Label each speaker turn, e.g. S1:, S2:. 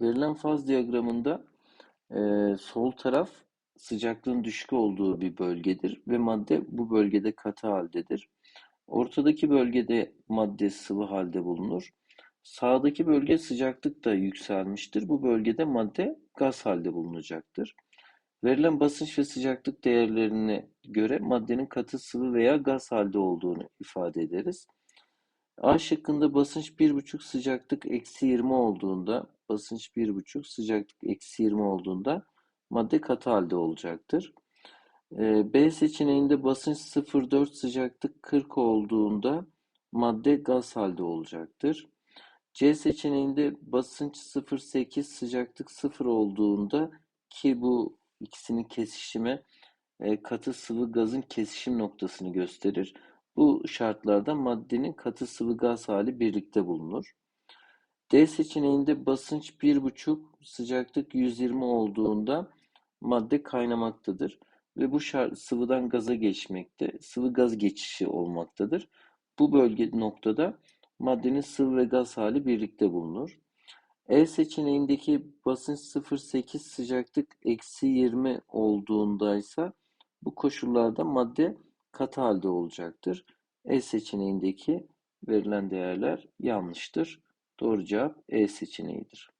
S1: Verilen faz diyagramında e, sol taraf sıcaklığın düşük olduğu bir bölgedir ve madde bu bölgede katı haldedir. Ortadaki bölgede madde sıvı halde bulunur. Sağdaki bölge sıcaklık da yükselmiştir. Bu bölgede madde gaz halde bulunacaktır. Verilen basınç ve sıcaklık değerlerine göre maddenin katı sıvı veya gaz halde olduğunu ifade ederiz. A şıkkında basınç 1,5 sıcaklık eksi 20 olduğunda basınç 1,5 sıcaklık eksi 20 olduğunda madde katı halde olacaktır. Ee, B seçeneğinde basınç 0,4 sıcaklık 40 olduğunda madde gaz halde olacaktır. C seçeneğinde basınç 0,8 sıcaklık 0 olduğunda ki bu ikisinin kesişimi e, katı sıvı gazın kesişim noktasını gösterir. Bu şartlarda maddenin katı sıvı gaz hali birlikte bulunur. D seçeneğinde basınç 1,5 sıcaklık 120 olduğunda madde kaynamaktadır ve bu şart, sıvıdan gaza geçmekte, sıvı gaz geçişi olmaktadır. Bu bölge noktada maddenin sıvı ve gaz hali birlikte bulunur. E seçeneğindeki basınç 0,8 sıcaklık eksi 20 olduğunda ise bu koşullarda madde katı halde olacaktır. E seçeneğindeki verilen değerler yanlıştır. Doğru cevap E seçeneğidir.